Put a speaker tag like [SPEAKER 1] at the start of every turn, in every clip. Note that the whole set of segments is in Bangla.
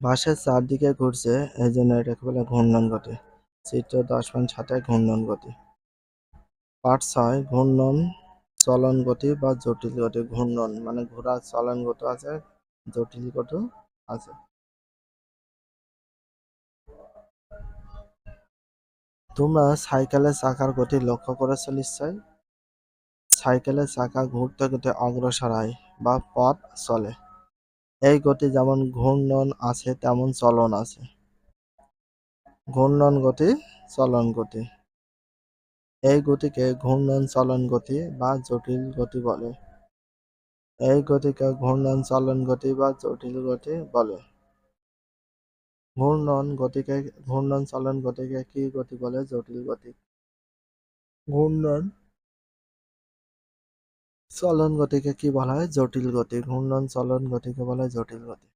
[SPEAKER 1] বাঁশের চারদিকে ঘুরছে এই জন্য এটাকে বলে ঘূর্ণন গতি। চিত্র দশ পয়েন্ট সাথে ঘূর্ণন গতি। পার্ট ছয় ঘূর্ণন, চলন গতি বা জটিল গতি, ঘূর্ণন মানে ঘোরার চলন গতি আছে, জটিল গতি আছে। তোমরা সাইকেলের চাকার গতি লক্ষ্য করেছ নিশ্চয়? সাইকেলের চাকা ঘুরতে ঘুরতে অগ্রসর হয় বা পথ চলে। এই গতি যেমন ঘূর্ণন আছে, তেমন চলন আছে। ঘূর্ণন গতি, চলন গতি। এই গতিকে ঘূর্ণন চলন গতি বা জটিল গতি বলে। এই গতিকে ঘূর্ণন চলন গতি বা জটিল গতি বলে। ঘূর্ণন গতিকে, ঘূর্ণন চলন গতিকে কি গতি বলে? জটিল গতি। ঘূর্ণন চলন গতিকে কি বলা হয়? জটিল গতি। ঘূর্ণন চলন গতিকে বলা হয় জটিল গতি।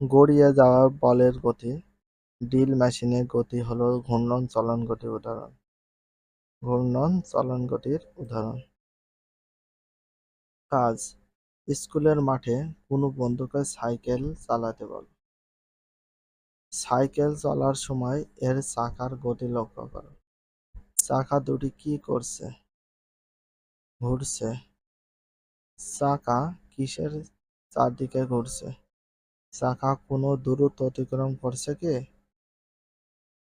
[SPEAKER 1] গড়িয়ে যাওয়া বলের গতি। ড্রিল মেশিনের গতি হলো ঘূর্ণন চলন গতির উদাহরণ ঘূর্ণন চলন গতির উদাহরণ কাজ। স্কুলের মাঠে কোনো বন্ধুকে সাইকেল চালাতে বল। সাইকেল চলার সময় এর চাকার গতি লক্ষ্য করো। চাকা দুটি কি করছে? ঘুরছে। চাকা কিসের চারদিকে ঘুরছে? চাকা কোনো দূরত্ব অতিক্রম করছে কি?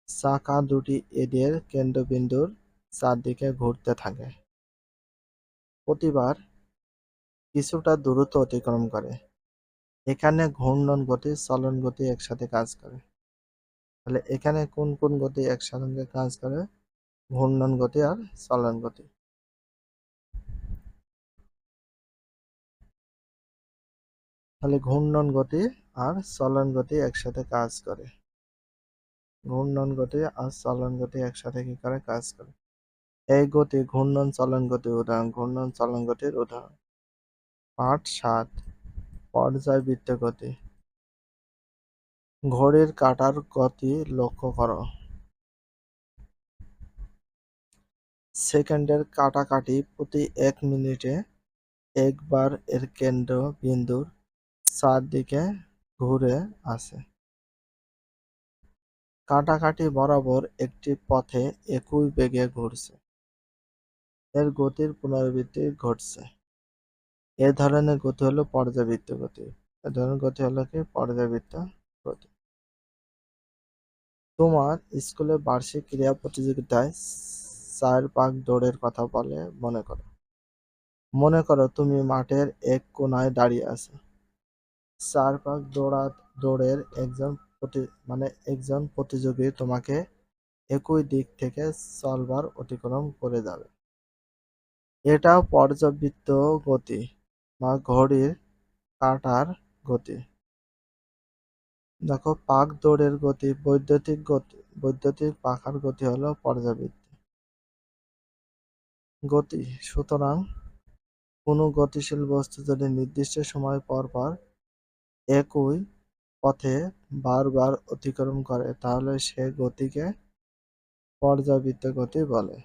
[SPEAKER 1] চাকা দুটি এদের কেন্দ্রবিন্দুর চারদিকে ঘুরতে থাকে। প্রতিবার কিছুটা দূরত্ব অতিক্রম করে। এখানে ঘূর্ণন গতি, চলন গতি একসাথে কাজ করে। তাহলে এখানে কোন কোন গতি একসাথে কাজ করে? ঘূর্ণন গতি আর চলন গতি। তাহলে ঘূর্ণন গতি আর চলন গতি একসাথে কাজ করে। ঘূর্ণন গতি আর চলন গতি একসাথে কি করে? কাজ করে। এই গতি ঘূর্ণন চলন গতির উদাহরণ, ঘূর্ণন চলন গতির উদাহরণ। পাঠ সাত, পর্যায়বৃত্ত গতি। ঘড়ির কাঁটার গতি লক্ষ্য করো। সেকেন্ডের কাটাকাটি প্রতি এক মিনিটে একবার এর কেন্দ্র বিন্দুর চারদিকে ঘুরে আসে। কাটাকাটি বরাবর একটি পথে একই বেগে ঘুরছে। এর গতির পুনরাবৃত্তি ঘটছে। এ ধরনের গতি হলো পর্যাবৃত্ত গতি। এ ধরনের গতি হলো কি? পর্যাবৃত্ত গতি। তোমার স্কুলে বার্ষিক ক্রীড়া প্রতিযোগিতায় চার পাক দৌড়ের কথা বলে মনে করো। মনে করো তুমি মাঠের এক কোনায় দাঁড়িয়ে আছো। চার পাক দৌড়া দৌড়ের একজন মানে একজন প্রতিযোগী তোমাকে একই দিক থেকে চলবার অতিক্রম করে যাবে। এটা পর্যাবৃত্ত গতি বা ঘড়ির কাঁটার গতি। দেখো, পাক দৌড়ের গতি, বৈদ্যুতিক গতি বৈদ্যুতিক পাখার গতি হলো পর্যাবৃত্তি। গতি সুতরাং কোনো গতিশীল বস্তু যদি নির্দিষ্ট সময় পর পর একই পথে বারবার অতিক্রম করে তাহলে সে গতিকে পর্যাবৃত্ত গতি বলে।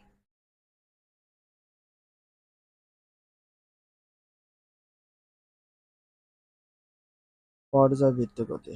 [SPEAKER 1] পর্যাবৃত্ত গতি।